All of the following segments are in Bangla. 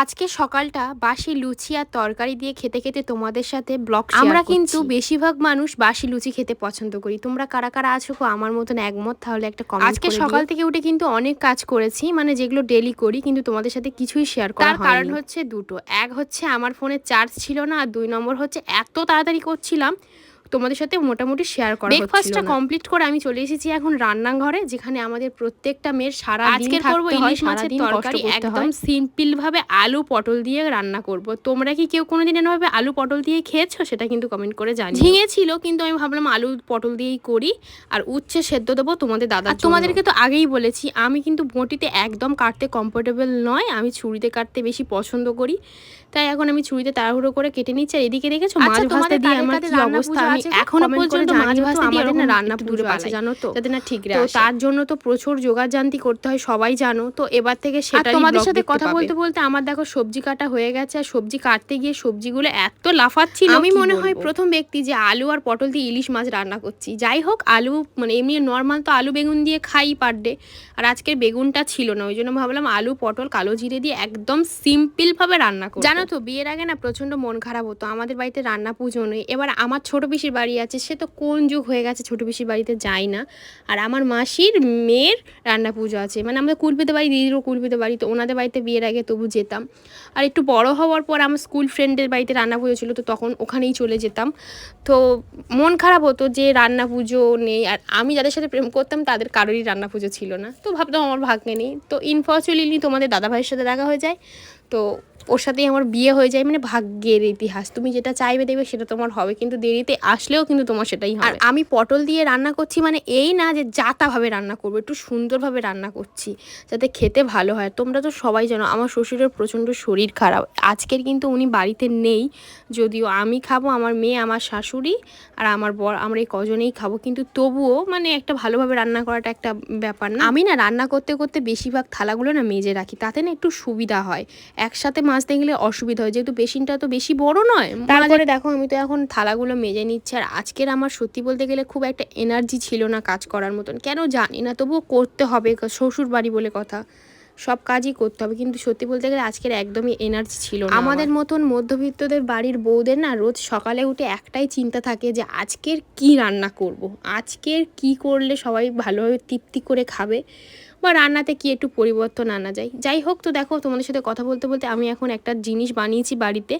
আজকে সকালটা বাসি লুচি আর তরকারি দিয়ে খেতে খেতে তোমাদের সাথে ব্লগ আমরা কিন্তু বেশিরভাগ মানুষ বাসি লুচি খেতে পছন্দ করি। তোমরা কারা কারা আছো গো? আমার মতন একমত তাহলে একটা কমেন্ট আজকে সকাল থেকে উঠে কিন্তু অনেক কাজ করেছি মানে যেগুলো ডেলি করি কিন্তু তোমাদের সাথে কিছুই শেয়ার করা তার কারণ হচ্ছে দুটো। এক হচ্ছে আমার ফোনে চার্জ ছিল না আর দুই নম্বর হচ্ছে এত তাড়াতাড়ি করছিলাম তোমাদের সাথে মোটামুটি শেয়ার করা ব্রেকফাস্টটা কমপ্লিট করে আমি চলে এসেছি এখন রান্নাঘরে যেখানে আমাদের প্রত্যেকটা মেয়ের সারা আজকে করব ইলিশ মাছের তরকারি একদম সিম্পল ভাবে আলু পটল দিয়ে রান্না করব। তোমরা কি কেউ কোনোদিন এভাবে আলু পটল দিয়ে খেয়েছো? সেটা কিন্তু কমেন্ট করে জানি ঝিঙে ছিল কিন্তু আমি ভাবলাম আলু পটল দিয়েই করি আর উচ্ছে সেদ্ধ দেবো তোমাদের দাদা তোমাদেরকে তো আগেই বলেছি আমি কিন্তু বটিতে একদম কাটতে কমফোর্টেবল নয় আমি ছুরিতে কাটতে বেশি পছন্দ করি। তাই এখন আমি ছুরিতে তাড়াহুড়ো করে কেটে নিচ্ছি আর এদিকে দেখেছ মাছ ভাজতে দিয়ে আমার কি অবস্থা? আমি এখনও পর্যন্ত মাছ ভাজতে দিয়ে আমাদের না রান্না দূরে আছে জানো তো? যাতে না ঠিক তো তার জন্য তো প্রচুর যোগাযান্তি করতে হয় সবাই জানো। তো এবার থেকে সেটা তোমাদের সাথে কথা বলতে বলতে আমার দেখো সবজি কাটা হয়ে গেছে আর সবজি কাটতে গিয়ে সবজিগুলো এত লাফাচ্ছিল আমি মনে হয় প্রথম ব্যক্তি যে আলু আর পটল দিয়ে ইলিশ মাছ রান্না করছি। যাই হোক আলু মানে এমনি নর্মাল তো আলু বেগুন দিয়ে খাই পার ডে আর আজকের বেগুনটা ছিল না ওই জন্য ভাবলাম আলু পটল কালো জিরে দিয়ে একদম সিম্পল ভাবে রান্না করব। জানো তো বিয়ের আগে না প্রচণ্ড মন খারাপ হতো আমাদের বাড়িতে রান্না পুজো নেই। এবার আমার ছোট পিসির বাড়ি আছে, সে তো কোন যুগ হয়ে গেছে ছোট পিসির বাড়িতে যায় না। আর আমার মাসির মেয়ের রান্না পুজো আছে মানে আমাদের কুলপিতে বাড়ি, দিদিরও কুলপিতে বাড়ি, তো ওনাদের বাড়িতে বিয়ের আগে তবু যেতাম। আর একটু বড় হওয়ার পর আমার স্কুল ফ্রেন্ডের বাড়িতে রান্না পুজো ছিল, তো তখন ওখানেই চলে যেতাম। তো মন খারাপ হতো যে রান্না পুজো নেই, আর আমি যাদের সাথে প্রেম করতাম তাদের কারোরই রান্না পুজো ছিল না। তো ভাবতাম আমার ভাগ্যে নেই। তো ইনফর্চুনেটলি তোমাদের দাদাভাইয়ের সাথে দেখা হয়ে যায়। তো ওর সাথেই আমার বিয়ে হয়ে যায় মানে ভাগ্যের ইতিহাস। তুমি যেটা চাইবে দেখবে সেটা তোমার হবে কিন্তু দেরিতে আসলেও কিন্তু তোমার সেটাই হবে। আর আমি পটল দিয়ে রান্না করছি মানে এই না যে যাতাভাবে রান্না করব একটু সুন্দরভাবে রান্না করছি যাতে খেতে ভালো হয়। তোমরা তো সবাই জানো আমার শ্বশুরের প্রচণ্ড শরীর খারাপ। আজকের কিন্তু উনি বাড়িতে নেই যদিও আমি খাব আমার মেয়ে আমার শাশুড়ি আর আমার বর আমরা এই কজনেই খাব। কিন্তু তবুও মানে একটা ভালোভাবে রান্না করাটা একটা ব্যাপার না। আমি না রান্না করতে করতে বেশিরভাগ থালাগুলো না মেজে রাখি তাতে না একটু সুবিধা হয়। একসাথে মাজতে গেলে অসুবিধা হয় যেহেতু বেসিনটা তো বেশি বড় নয় তারপরে দেখো আমি তো এখন থালাগুলো মেজে নিচ্ছি আর আজকের আমার সত্যি বলতে গেলে খুব একটা এনার্জি ছিল না কাজ করার মতন। কেন জানি না তবুও করতে হবে শ্বশুর বাড়ি বলে কথা। সব কাজই করতে হবে কিন্তু সত্যি বলতে গেলে আজকের একদমই এনার্জি ছিল না আমাদের মতন মধ্যবিত্তদের বাড়ির বউদের না রোজ সকালে উঠে একটাই চিন্তা থাকে যে আজকের কি রান্না করব। আজকের কি করলে সবাই ভালোভাবে তৃপ্তি করে খাবে? বা রান্নাতে কি একটু পরিবর্তন আনা যায়? যাই হোক, তো দেখো তোমাদের সাথে কথা বলতে বলতে আমি এখন একটা জিনিস বানিয়েছি বাড়িতে।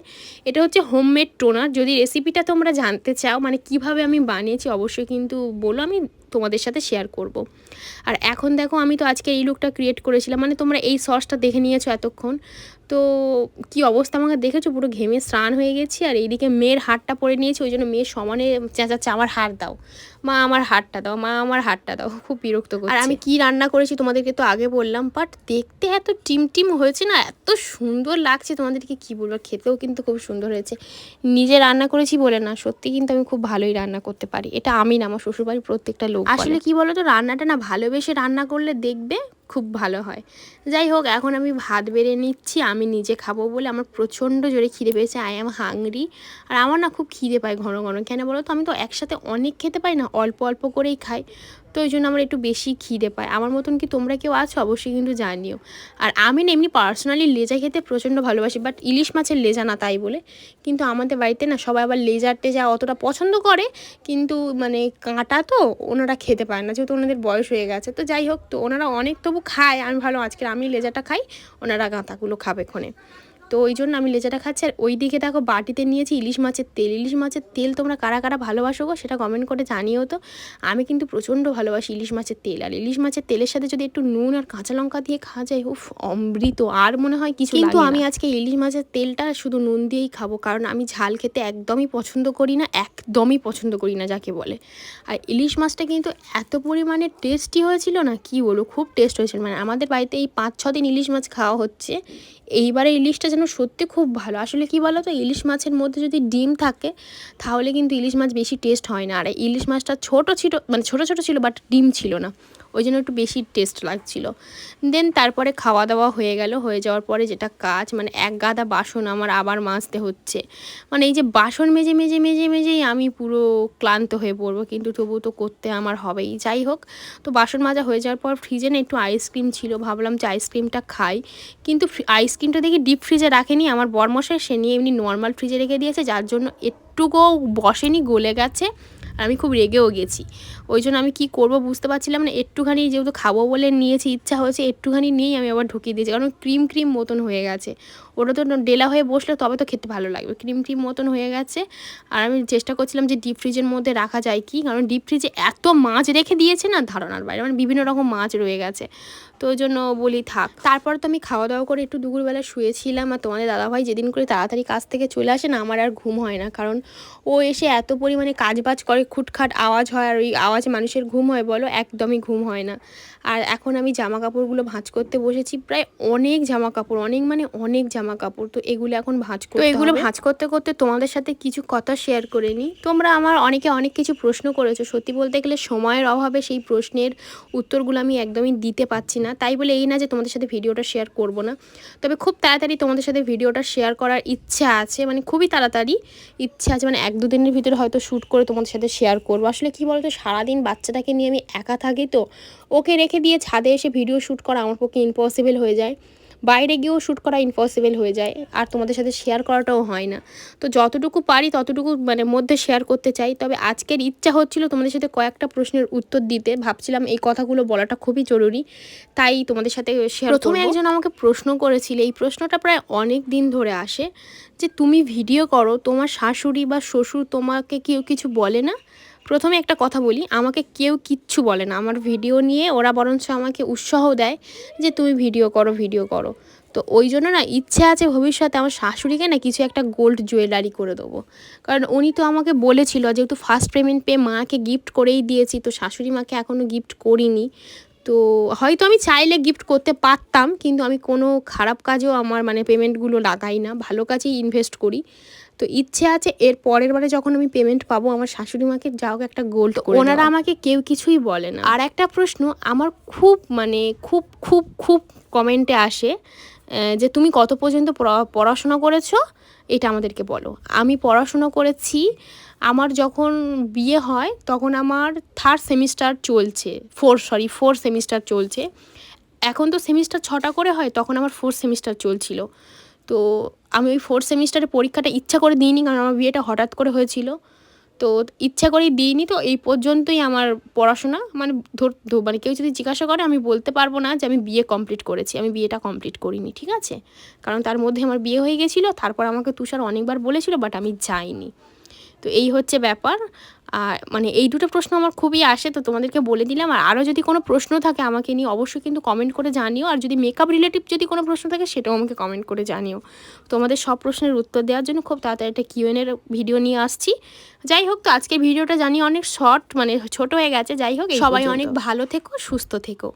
এটা হচ্ছে হোমমেড টোনার যদি রেসিপিটা তোমরা জানতে চাও মানে কীভাবে আমি বানিয়েছি অবশ্যই কিন্তু বলো, আমি তোমাদের সাথে শেয়ার করব। আর এখন দেখো, আমি তো আজকে এই লুকটা ক্রিয়েট করেছিলাম। মানে তোমরা এই সসটা দেখে নিয়েছো এতক্ষণ। তো কি অবস্থা আমাকে দেখেছ? পুরো ঘেমে স্নান হয়ে গেছি আর এইদিকে মেয়ের হাটটা পরে নিয়েছি ওই জন্য মেয়ের সমানে চেঁচাচ্ছে আমার হাট দাও। মা আমার হাটটা দাও মা আমার হাটটা দাও। খুব বিরক্ত করছে। আর আমি কি রান্না করেছি তোমাদেরকে তো আগে বললাম বাট দেখতে এত টিম টিম হয়েছে না এত সুন্দর লাগছে তোমাদেরকে কি বলব? খেতেও কিন্তু খুব সুন্দর হয়েছে। নিজে রান্না করেছি বলে না সত্যি কিন্তু আমি খুব ভালোই রান্না করতে পারি। এটা আমি না আমার শ্বশুরবাড়ির প্রত্যেকটা লোক আসলে কি বলো তো রান্নাটা না ভালোবেসে রান্না করলে দেখবে খুব ভালো হয়। যাই হোক, এখন আমি ভাত বেড়ে নিচ্ছি, আমি নিজে খাব বলে আমার প্রচণ্ড জোরে খিদে পেয়েছে আই অ্যাম হাংরি আর আমার না খুব খিদে পায় ঘন ঘন। কেন বলো তো আমি তো একসাথে অনেক খেতে পাই না, অল্প অল্প করেই খাই। তো ওই জন্য আমার একটু বেশি খিদে পায়। আমার মতন কি তোমরা কেউ আছো? অবশ্যই কিন্তু জানিও। আর আমি না এমনি পার্সোনালি লেজা খেতে প্রচণ্ড ভালোবাসি বাট ইলিশ মাছের লেজা না তাই বলে। কিন্তু আমাদের বাড়িতে না সবাই আবার লেজার টেজা অতটা পছন্দ করে, কিন্তু মানে কাঁটা তো ওনারা খেতে পায় না, যেহেতু ওনাদের বয়স হয়ে গেছে। তো যাই হোক, তো ওনারা অনেক তবু খায়, আমি ভালো আজকে আমি লেজাটা খাই, ওনারা গাঁতাগুলো খাবে ক্ষণে। তো ওই জন্য আমি লেজাটা খাচ্ছি। আর ওই দিকে দেখো বাটিতে নিয়েছি ইলিশ মাছের তেল। ইলিশ মাছের তেল তোমরা কারা কারা ভালোবাসো গো সেটা কমেন্ট করে জানিও তো। আমি কিন্তু প্রচণ্ড ভালোবাসি ইলিশ মাছের তেল। আর ইলিশ মাছের তেলের সাথে যদি একটু নুন আর কাঁচা লঙ্কা দিয়ে খাওয়া যায় উফ অমৃত। আর মনে হয় কিছু কিন্তু আমি আজকে ইলিশ মাছের তেলটা শুধু নুন দিয়েই খাব। কারণ আমি ঝাল খেতে একদমই পছন্দ করি না একদমই পছন্দ করি না যাকে বলে। আর ইলিশ মাছটা কিন্তু এত পরিমাণে টেস্টি হয়েছিল না কি বলব খুব টেস্ট হয়েছিল। মানে আমাদের বাড়িতে এই পাঁচ ছ দিন ইলিশ মাছ খাওয়া হচ্ছে। এইবারে ইলিশটা যেন সত্যি খুব ভালো। আসলে কি বলো তো ইলিশ মাছের মধ্যে যদি ডিম থাকে, তাহলে কিন্তু ইলিশ মাছ বেশি টেস্ট হয় না। আর ইলিশ মাছটা ছোটো ছিল মানে ছোটো ছোটো ছিল বাট ডিম ছিল না। ওই জন্য একটু বেশি টেস্ট লাগছিল। দেন তারপরে খাওয়া দাওয়া হয়ে গেল, হয়ে যাওয়ার পরে যেটা কাজ মানে এক গাদা বাসন আমার আবার মাজতে হচ্ছে। মানে এই যে বাসন মেজে মেজে মেজে, মেজেই আমি পুরো ক্লান্ত হয়ে পড়ব, কিন্তু তবু তো করতে আমার হবেই। যাই হোক, তো বাসন মাজা হয়ে যাওয়ার পর ফ্রিজে না একটু আইসক্রিম ছিল, ভাবলাম যে আইসক্রিমটা খাই। কিন্তু আইসক্রিমটা দেখি ডিপ ফ্রিজে রাখেনি, আমার বরমশাই সে নিয়ে এমনি নর্মাল ফ্রিজে রেখে দিয়েছে, যার জন্য একটুকুও বসেনি, গলে গেছে। আমি খুব রেগেও গেছি। ওই জন্য আমি কি করব বুঝতে পারছিলাম না। একটুখানি যেহেতু খাব বলে নিয়েছি, ইচ্ছা হয়েছে, একটুখানি নিয়েই আমি আবার ঢুকিয়ে দিয়েছি। কারণ ক্রিম ক্রিম মতন হয়ে গেছে। ওটা তো ডেলা হয়ে বসলে তবে তো খেতে ভালো লাগবে। ক্রিম ক্রিম মতন হয়ে গেছে। আর আমি চেষ্টা করছিলাম যে ডিপ ফ্রিজের মধ্যে রাখা যায় কি? কারণ ডিপ ফ্রিজে এত মাছ রেখে দিয়েছে না ধারণার বাইরে মানে বিভিন্ন রকম মাছ রয়ে গেছে। তো ওই জন্য বলি থাক। তারপর তো আমি খাওয়া দাওয়া করে একটু দুপুরবেলা শুয়েছিলাম। আর তোমাদের দাদাভাই যেদিন করে তাড়াতাড়ি কাজ থেকে চলে আসে না, আমার আর ঘুম হয় না। কারণ ও এসে এত পরিমাণে কাজবাজ করে, খুটখাট আওয়াজ হয় আর ওই আওয়াজে মানুষের ঘুম হয় বলো, একদমই ঘুম হয় না। আর এখন আমি জামা কাপড়গুলো ভাঁজ করতে বসেছি। প্রায় অনেক জামা কাপড় অনেক মানে অনেক জামা কাপড় তো এগুলো এখন ভাঁজ করতে এগুলো ভাঁজ করতে করতে তোমাদের সাথে কিছু কথা শেয়ার করে নিই। তোমরা আমার অনেকে অনেক কিছু প্রশ্ন করেছ। সত্যি বলতে গেলে সময়ের অভাবে সেই প্রশ্নের উত্তরগুলো আমি একদমই দিতে পারছি না। তাই বলে এই না যে তোমাদের সাথে ভিডিওটা শেয়ার করব না। তবে খুব তাড়াতাড়ি তোমাদের সাথে ভিডিওটা শেয়ার করার ইচ্ছা আছে মানে খুবই তাড়াতাড়ি ইচ্ছা আছে। মানে এক দুদিনের ভিতরে হয়তো শ্যুট করে তোমাদের সাথে শেয়ার করব। আসলে কি বলতো সারাদিন বাচ্চাটাকে নিয়ে আমি একা থাকি তো ওকে রেখে দিয়ে ছাদে এসে ভিডিও শ্যুট করা আমার পক্ষে ইম্পসিবল হয়ে যায়। বাইরে গিয়েও শ্যুট করা ইম্পসিবল হয়ে যায়। আর তোমাদের সাথে শেয়ার করাটাও হয় না। তো যতটুকু পারি ততটুকু মানে মধ্যে শেয়ার করতে চাই। তবে আজকের ইচ্ছা হচ্ছিল তোমাদের সাথে কয়েকটা প্রশ্নের উত্তর দিতে। ভাবছিলাম এই কথাগুলো বলাটা খুবই জরুরি। তাই তোমাদের সাথে শেয়ার প্রথমে একজন আমাকে প্রশ্ন করেছিল। এই প্রশ্নটা প্রায় অনেক দিন ধরে আসে যে, তুমি ভিডিও করো, তোমার শাশুড়ি বা শ্বশুর তোমাকে কেউ কিছু বলে না? প্রথমে একটা কথা বলি, আমাকে কেউ কিচ্ছু বলে না। আমার ভিডিও নিয়ে ওরা বরঞ্চ আমাকে উৎসাহ দেয় যে তুমি ভিডিও করো ভিডিও করো। তো ওই জন্য না ইচ্ছে আছে ভবিষ্যতে আমার শাশুড়িকে না কিছু একটা গোল্ড জুয়েলারি করে দেবো। কারণ উনি তো আমাকে বলেছিল, যেহেতু ফার্স্ট পেমেন্ট পেয়ে মাকে গিফট করেই দিয়েছি, তো শাশুড়ি মাকে এখনও গিফট করিনি। তো হয়তো আমি চাইলে গিফট করতে পারতাম, কিন্তু আমি কোনো খারাপ কাজেও আমার মানে পেমেন্টগুলো লাগাই না। ভালো কাজেই ইনভেস্ট করি। তো ইচ্ছে আছে এর পরের বারে যখন আমি পেমেন্ট পাবো আমার শাশুড়ি মাকে যাও একটা গোল্ড ওনারা আমাকে কেউ কিছুই বলে না। আর একটা প্রশ্ন আমার খুব মানে খুব খুব খুব কমেন্টে আসে যে তুমি কত পর্যন্ত পড়াশোনা করেছ? এটা আমাদেরকে বলো। আমি পড়াশুনো করেছি আমার যখন বিয়ে হয় তখন আমার থার্ড সেমিস্টার চলছে ফোর সরি ফোর সেমিস্টার চলছে। এখন তো সেমিস্টার ছটা করে হয় তখন আমার ফোর্থ সেমিস্টার চলছিল। তো আমি ওই ফোর্থ সেমিস্টারে পরীক্ষাটা ইচ্ছা করে দিইনি, কারণ আমার বিয়েটা হঠাৎ করে হয়েছিল। তো ইচ্ছা করেই দিইনি তো, এই পর্যন্তই আমার পড়াশোনা। মানে ধর মানে কেউ যদি জিজ্ঞাসা করে, আমি বলতে পারব না যে আমি বিয়ে কমপ্লিট করেছি, আমি বিয়েটা কমপ্লিট করিনি, ঠিক আছে? কারণ তার মধ্যে আমার বিয়ে হয়ে গেছিল, তারপর আমাকে তুষার অনেকবার বলেছিল বাট আমি যাইনি। তো এই হচ্ছে ব্যাপার। আর মানে এই দুটো প্রশ্ন আমার খুবই আসে তো তোমাদেরকে বলে দিলাম। আর আরও যদি কোনো প্রশ্ন থাকে আমাকে নিয়ে অবশ্যই কিন্তু কমেন্ট করে জানিও। আর যদি মেকআপ রিলেটিভ যদি কোনো প্রশ্ন থাকে সেটাও আমাকে কমেন্ট করে জানিও। তোমাদের সব প্রশ্নের উত্তর দেওয়ার জন্য খুব তাড়াতাড়ি একটা কিউএনের ভিডিও নিয়ে আসছি। যাই হোক তো আজকে ভিডিওটা জানি অনেক শর্ট মানে ছোট হয়ে গেছে। যাই হোক সবাই অনেক ভালো থেকো সুস্থ থেকো।